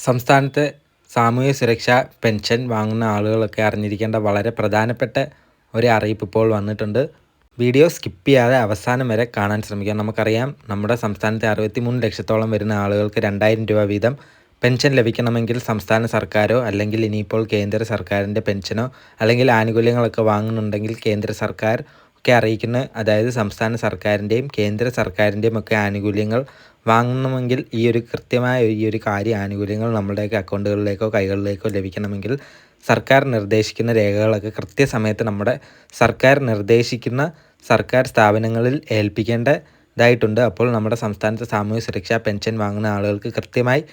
സംസ്ഥാനത്തെ സാമൂഹ്യ സുരക്ഷാ പെൻഷൻ വാങ്ങുന്ന ആളുകളൊക്കെ അറിഞ്ഞിരിക്കേണ്ട വളരെ പ്രധാനപ്പെട്ട ഒരു അറിയിപ്പ് ഇപ്പോൾ വന്നിട്ടുണ്ട്. വീഡിയോ സ്കിപ്പ് ചെയ്യാതെ അവസാനം വരെ കാണാൻ ശ്രമിക്കുക നമുക്കറിയാം നമ്മുടെ സംസ്ഥാനത്തെ അറുപത്തി മൂന്ന് ലക്ഷത്തോളം വരുന്ന ആളുകൾക്ക് രണ്ടായിരം രൂപ വീതം പെൻഷൻ ലഭിക്കണമെങ്കിൽ സംസ്ഥാന സർക്കാരോ അല്ലെങ്കിൽ ഇനിയിപ്പോൾ കേന്ദ്ര സർക്കാരിന്റെ പെൻഷനോ അല്ലെങ്കിൽ ആനുകൂല്യങ്ങളൊക്കെ വാങ്ങുന്നുണ്ടെങ്കിൽ കേന്ദ്ര സർക്കാർ ഒക്കെ അറിയിക്കുന്ന അതായത് സംസ്ഥാന സർക്കാരിന്റെയും കേന്ദ്ര സർക്കാരിന്റെയും ഒക്കെ ആനുകൂല്യങ്ങൾ വാങ്ങണമെങ്കിൽ ഈ ഒരു കൃത്യമായ ഈ ഒരു കാര്യ ആനുകൂല്യങ്ങൾ നമ്മുടെയൊക്കെ അക്കൗണ്ടുകളിലേക്കോ കൈകളിലേക്കോ ലഭിക്കണമെങ്കിൽ സർക്കാർ നിർദ്ദേശിക്കുന്ന രേഖകളൊക്കെ കൃത്യസമയത്ത് നമ്മുടെ സർക്കാർ നിർദ്ദേശിക്കുന്ന സർക്കാർ സ്ഥാപനങ്ങളിൽ ഏൽപ്പിക്കേണ്ടതായിട്ടുണ്ട്. അപ്പോൾ നമ്മുടെ സംസ്ഥാനത്തെ സാമൂഹ്യ സുരക്ഷാ പെൻഷൻ വാങ്ങുന്ന ആളുകൾക്ക് കൃത്യമായി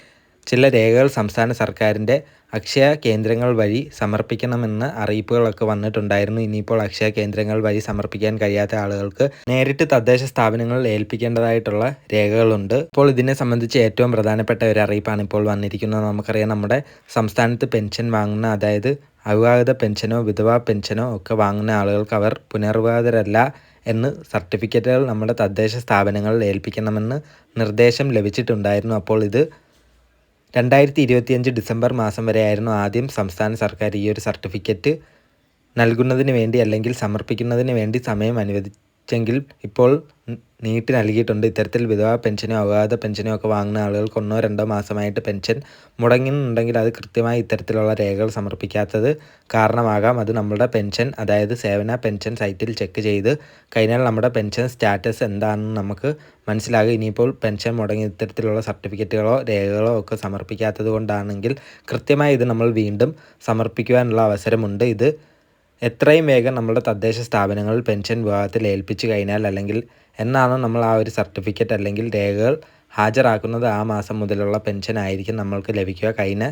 ചില രേഖകൾ സംസ്ഥാന സർക്കാരിന്റെ അക്ഷയ കേന്ദ്രങ്ങൾ വഴി സമർപ്പിക്കണമെന്ന് അറിയിപ്പുകളൊക്കെ വന്നിട്ടുണ്ടായിരുന്നു. ഇനിയിപ്പോൾ അക്ഷയ കേന്ദ്രങ്ങൾ വഴി സമർപ്പിക്കാൻ കഴിയാത്ത ആളുകൾക്ക് നേരിട്ട് തദ്ദേശ സ്ഥാപനങ്ങളിൽ ഏൽപ്പിക്കേണ്ടതായിട്ടുള്ള രേഖകളുണ്ട്. ഇപ്പോൾ ഇതിനെ സംബന്ധിച്ച് ഏറ്റവും പ്രധാനപ്പെട്ട ഒരു അറിയിപ്പാണ് ഇപ്പോൾ വന്നിരിക്കുന്നത്. നമുക്കറിയാം നമ്മുടെ സംസ്ഥാനത്ത് പെൻഷൻ വാങ്ങുന്ന അതായത് അവിവാഹിത പെൻഷനോ വിധവാ പെൻഷനോ ഒക്കെ വാങ്ങുന്ന ആളുകൾക്ക് അവർ പുനർവിവാഹിതരല്ല എന്ന് സർട്ടിഫിക്കറ്റുകൾ നമ്മുടെ തദ്ദേശ സ്ഥാപനങ്ങളിൽ ഏൽപ്പിക്കണമെന്ന് നിർദ്ദേശം ലഭിച്ചിട്ടുണ്ടായിരുന്നു. അപ്പോൾ ഇത് രണ്ടായിരത്തി ഇരുപത്തിയഞ്ച് ഡിസംബർ മാസം വരെയായിരുന്നു ആദ്യം സംസ്ഥാന സർക്കാർ ഈ ഒരു സർട്ടിഫിക്കറ്റ് നൽകുന്നതിന് വേണ്ടി അല്ലെങ്കിൽ സമർപ്പിക്കുന്നതിന് വേണ്ടി സമയം അനുവദിച്ചെങ്കിൽ ഇപ്പോൾ നീട്ടി നൽകിയിട്ടുണ്ട്. ഇത്തരത്തിൽ വിധവാ പെൻഷനോ അവാധ പെൻഷനോ ഒക്കെ വാങ്ങുന്ന ആളുകൾക്ക് ഒന്നോ രണ്ടോ മാസമായിട്ട് പെൻഷൻ മുടങ്ങുന്നുണ്ടെങ്കിൽ അത് കൃത്യമായി ഇത്തരത്തിലുള്ള രേഖകൾ സമർപ്പിക്കാത്തത് കാരണമാകാം. അത് നമ്മുടെ പെൻഷൻ അതായത് സേവന പെൻഷൻ സൈറ്റിൽ ചെക്ക് ചെയ്ത് കഴിഞ്ഞാൽ നമ്മുടെ പെൻഷൻ സ്റ്റാറ്റസ് എന്താണെന്ന് നമുക്ക് മനസ്സിലാകും. ഇനിയിപ്പോൾ പെൻഷൻ മുടങ്ങി ഇത്തരത്തിലുള്ള സർട്ടിഫിക്കറ്റുകളോ രേഖകളോ ഒക്കെ സമർപ്പിക്കാത്തത് കൊണ്ടാണെങ്കിൽ കൃത്യമായി ഇത് നമ്മൾ വീണ്ടും സമർപ്പിക്കുവാനുള്ള അവസരമുണ്ട്. ഇത് എത്രയും വേഗം നമ്മുടെ തദ്ദേശ സ്ഥാപനങ്ങളിൽ പെൻഷൻ വിഭാഗത്തിൽ ഏൽപ്പിച്ചു കഴിഞ്ഞാൽ അല്ലെങ്കിൽ എന്നാണ് നമ്മൾ ആ ഒരു സർട്ടിഫിക്കറ്റ് അല്ലെങ്കിൽ രേഖകൾ ഹാജരാക്കുന്നത് ആ മാസം മുതലുള്ള പെൻഷൻ ആയിരിക്കും നമ്മൾക്ക് ലഭിക്കുക. കഴിഞ്ഞ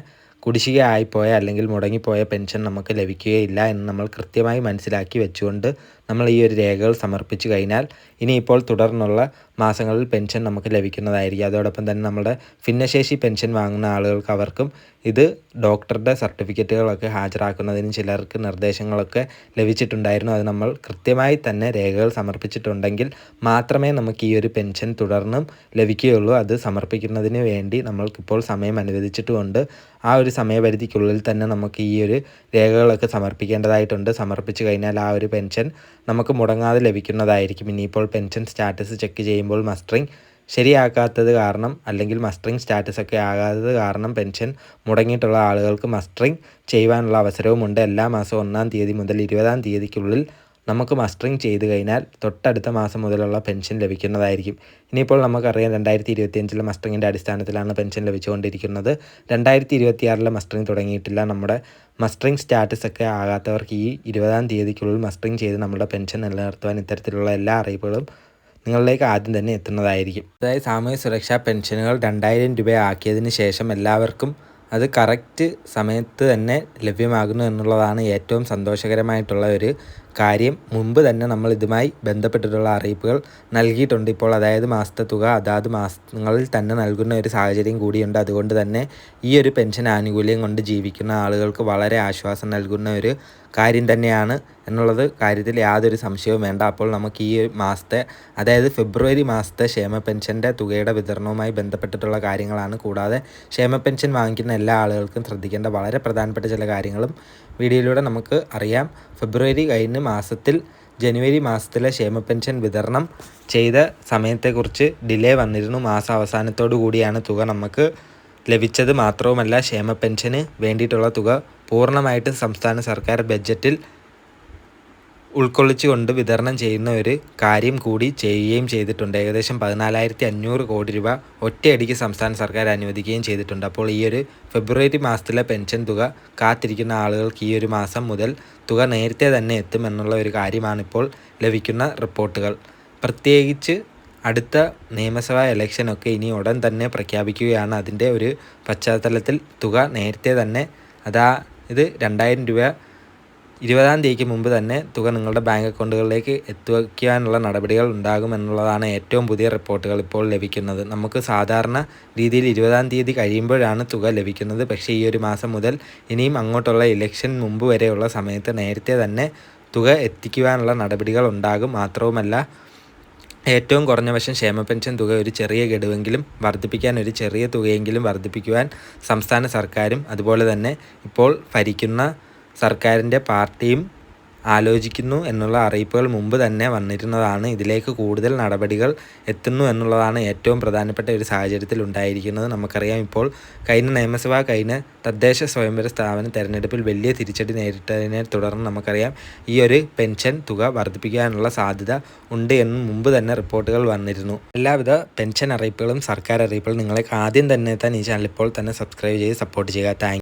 കുടിശ്ശിക ആയിപ്പോയ അല്ലെങ്കിൽ മുടങ്ങിപ്പോയ പെൻഷൻ നമുക്ക് ലഭിക്കുകയില്ല എന്ന് നമ്മൾ കൃത്യമായി മനസ്സിലാക്കി വെച്ചുകൊണ്ട് നമ്മൾ ഈ ഒരു രേഖകൾ സമർപ്പിച്ചു കഴിഞ്ഞാൽ ഇനിയിപ്പോൾ തുടർന്നുള്ള മാസങ്ങളിൽ പെൻഷൻ നമുക്ക് ലഭിക്കുന്നതായിരിക്കും. അതോടൊപ്പം തന്നെ നമ്മുടെ ഭിന്നശേഷി പെൻഷൻ വാങ്ങുന്ന ആളുകൾക്ക് അവർക്കും ഇത് ഡോക്ടറുടെ സർട്ടിഫിക്കറ്റുകളൊക്കെ ഹാജരാക്കുന്നതിന് ചിലർക്ക് നിർദ്ദേശങ്ങളൊക്കെ ലഭിച്ചിട്ടുണ്ടായിരുന്നു. അത് നമ്മൾ കൃത്യമായി തന്നെ രേഖകൾ സമർപ്പിച്ചിട്ടുണ്ടെങ്കിൽ മാത്രമേ നമുക്ക് ഈ ഒരു പെൻഷൻ തുടർന്നും ലഭിക്കുകയുള്ളൂ. അത് സമർപ്പിക്കുന്നതിന് വേണ്ടി നമ്മൾക്കിപ്പോൾ സമയം അനുവദിച്ചിട്ടുമുണ്ട്. ആ ഒരു സമയപരിധിക്കുള്ളിൽ തന്നെ നമുക്ക് ഈ ഒരു രേഖകളൊക്കെ സമർപ്പിക്കേണ്ടതായിട്ടുണ്ട്. സമർപ്പിച്ചു കഴിഞ്ഞാൽ ആ ഒരു പെൻഷൻ നമുക്ക് മുടങ്ങാതെ ലഭിക്കുന്നതായിരിക്കും. ഇനിയിപ്പോൾ പെൻഷൻ സ്റ്റാറ്റസ് ചെക്ക് ചെയ്യുമ്പോൾ മസ്റ്ററിങ് ശരിയാക്കാത്തത് കാരണം അല്ലെങ്കിൽ മസ്റ്ററിങ് സ്റ്റാറ്റസ് ഒക്കെ ആകാത്തത് കാരണം പെൻഷൻ മുടങ്ങിയിട്ടുള്ള ആളുകൾക്ക് മസ്റ്ററിങ് ചെയ്യുവാനുള്ള അവസരവുമുണ്ട്. എല്ലാ മാസവും ഒന്നാം തീയതി മുതൽ ഇരുപതാം തീയതിക്കുള്ളിൽ നമുക്ക് മസ്റ്ററിങ് ചെയ്ത് കഴിഞ്ഞാൽ തൊട്ടടുത്ത മാസം മുതലുള്ള പെൻഷൻ ലഭിക്കുന്നതായിരിക്കും. ഇനിയിപ്പോൾ നമുക്കറിയാം രണ്ടായിരത്തി ഇരുപത്തിയഞ്ചിലെ മസ്റ്ററിങ്ങിന്റെ അടിസ്ഥാനത്തിലാണ് പെൻഷൻ ലഭിച്ചുകൊണ്ടിരിക്കുന്നത്. രണ്ടായിരത്തി ഇരുപത്തിയാറിലെ മസ്റ്ററിങ് തുടങ്ങിയിട്ടില്ല. നമ്മുടെ മസ്റ്ററിങ് സ്റ്റാറ്റസ് ഒക്കെ ആകാത്തവർക്ക് ഈ ഇരുപതാം തീയതിക്കുള്ളിൽ മസ്റ്ററിങ് ചെയ്ത് നമ്മുടെ പെൻഷൻ നിലനിർത്തുവാൻ ഇത്തരത്തിലുള്ള എല്ലാ അറിയിപ്പുകളും നിങ്ങളിലേക്ക് ആദ്യം തന്നെ എത്തുന്നതായിരിക്കും. അതായത് സാമൂഹ്യ സുരക്ഷാ പെൻഷനുകൾ രണ്ടായിരം രൂപ ആക്കിയതിന് ശേഷം എല്ലാവർക്കും അത് കറക്റ്റ് സമയത്ത് തന്നെ ലഭ്യമാകുന്നു എന്നുള്ളതാണ് ഏറ്റവും സന്തോഷകരമായിട്ടുള്ള ഒരു കാര്യം മുമ്പ് തന്നെ നമ്മൾ ഇതുമായി ബന്ധപ്പെട്ടിട്ടുള്ള അറിയിപ്പുകൾ നൽകിയിട്ടുണ്ട്. ഇപ്പോൾ അതായത് മാസത്തെ തുക അതാത് മാസങ്ങളിൽ തന്നെ നൽകുന്ന ഒരു സാഹചര്യം കൂടിയുണ്ട്. അതുകൊണ്ട് തന്നെ ഈ ഒരു പെൻഷൻ ആനുകൂല്യം കൊണ്ട് ജീവിക്കുന്ന ആളുകൾക്ക് വളരെ ആശ്വാസം നൽകുന്ന ഒരു കാര്യം തന്നെയാണ് എന്നുള്ളത് കാര്യത്തിൽ യാതൊരു സംശയവും വേണ്ട. അപ്പോൾ നമുക്ക് ഈ മാസത്തെ അതായത് ഫെബ്രുവരി മാസത്തെ ക്ഷേമ പെൻഷന്റെ തുകയുടെ വിതരണവുമായി ബന്ധപ്പെട്ടിട്ടുള്ള കാര്യങ്ങളാണ്. കൂടാതെ ക്ഷേമ പെൻഷൻ വാങ്ങിക്കുന്ന എല്ലാ ആളുകൾക്കും ശ്രദ്ധിക്കേണ്ട വളരെ പ്രധാനപ്പെട്ട ചില കാര്യങ്ങളും വീഡിയോയിലൂടെ നമുക്ക് അറിയാം. ഫെബ്രുവരി കഴിഞ്ഞ മാസത്തിൽ ജനുവരി മാസത്തിലെ ക്ഷേമ പെൻഷൻ വിതരണം ചെയ്ത സമയത്തെക്കുറിച്ച് ഡിലേ വന്നിരുന്നു. മാസ അവസാനത്തോടു കൂടിയാണ് തുക നമുക്ക് ലഭിച്ചത്. മാത്രവുമല്ല ക്ഷേമ പെൻഷന് വേണ്ടിയിട്ടുള്ള തുക പൂർണമായിട്ടും സംസ്ഥാന സർക്കാർ ബഡ്ജറ്റിൽ ഉൾക്കൊള്ളിച്ചുകൊണ്ട് വിതരണം ചെയ്യുന്ന ഒരു കാര്യം കൂടി ചെയ്യുകയും ചെയ്തിട്ടുണ്ട്. ഏകദേശം പതിനാലായിരത്തി അഞ്ഞൂറ് കോടി രൂപ ഒറ്റയടിക്ക് സംസ്ഥാന സർക്കാർ അനുവദിക്കുകയും ചെയ്തിട്ടുണ്ട്. അപ്പോൾ ഈ ഒരു ഫെബ്രുവരി മാസത്തിലെ പെൻഷൻ തുക കാത്തിരിക്കുന്ന ആളുകൾക്ക് ഈ ഒരു മാസം മുതൽ തുക നേരത്തെ തന്നെ എത്തുമെന്നുള്ള ഒരു കാര്യമാണിപ്പോൾ ലഭിക്കുന്ന റിപ്പോർട്ടുകൾ. പ്രത്യേകിച്ച് അടുത്ത നിയമസഭാ ഇലക്ഷനൊക്കെ ഇനി ഉടൻ തന്നെ പ്രഖ്യാപിക്കുകയാണ്. അതിന്റെ ഒരു പശ്ചാത്തലത്തിൽ തുക നേരത്തെ തന്നെ അതാ ഇത് രണ്ടായിരം രൂപ ഇരുപതാം തീയതിക്ക് മുമ്പ് തന്നെ തുക നിങ്ങളുടെ ബാങ്ക് അക്കൗണ്ടുകളിലേക്ക് എത്തിക്കാനുള്ള നടപടികൾ ഉണ്ടാകുമെന്നുള്ളതാണ് ഏറ്റവും പുതിയ റിപ്പോർട്ടുകൾ ഇപ്പോൾ ലഭിക്കുന്നത്. നമുക്ക് സാധാരണ രീതിയിൽ ഇരുപതാം തീയതി കഴിയുമ്പോഴാണ് തുക ലഭിക്കുന്നത്. പക്ഷേ ഈ ഒരു മാസം മുതൽ ഇനിയും അങ്ങോട്ടുള്ള ഇലക്ഷൻ മുമ്പ് വരെയുള്ള സമയത്ത് നേരത്തെ തന്നെ തുക എത്തിക്കുവാനുള്ള നടപടികൾ ഉണ്ടാകും. മാത്രവുമല്ല ഏറ്റവും കുറഞ്ഞ വശം ക്ഷേമ പെൻഷൻ തുക ഒരു ചെറിയ ഗഡുവെങ്കിലും വർദ്ധിപ്പിക്കാൻ ഒരു ചെറിയ തുകയെങ്കിലും വർദ്ധിപ്പിക്കുവാൻ സംസ്ഥാന സർക്കാരും അതുപോലെ തന്നെ ഇപ്പോൾ ഭരിക്കുന്ന സർക്കാരിന്റെ പാർട്ടിയും ആലോചിക്കുന്നു എന്നുള്ള അറിയിപ്പുകൾ മുമ്പ് തന്നെ വന്നിരുന്നതാണ്. ഇതിലേക്ക് കൂടുതൽ നടപടികൾ എത്തുന്നു എന്നുള്ളതാണ് ഏറ്റവും പ്രധാനപ്പെട്ട ഒരു സാഹചര്യത്തിൽ ഉണ്ടായിരിക്കുന്നത്. നമുക്കറിയാം ഇപ്പോൾ കഴിഞ്ഞ നിയമസഭ കഴിഞ്ഞ തദ്ദേശ സ്വയംഭര സ്ഥാപന തെരഞ്ഞെടുപ്പിൽ വലിയ തിരിച്ചടി നേരിട്ടതിനെ തുടർന്ന് നമുക്കറിയാം ഈ ഒരു പെൻഷൻ തുക വർദ്ധിപ്പിക്കാനുള്ള സാധ്യത ഉണ്ട് എന്ന് മുമ്പ് തന്നെ റിപ്പോർട്ടുകൾ വന്നിരുന്നു. എല്ലാവിധ പെൻഷൻ അറിയിപ്പുകളും സർക്കാർ അറിയിപ്പുകളും നിങ്ങൾക്ക് ആദ്യം തന്നെ തന്നെ ഈ ചാനൽ ഇപ്പോൾ തന്നെ സബ്സ്ക്രൈബ് ചെയ്ത് സപ്പോർട്ട് ചെയ്യുക. താങ്ക്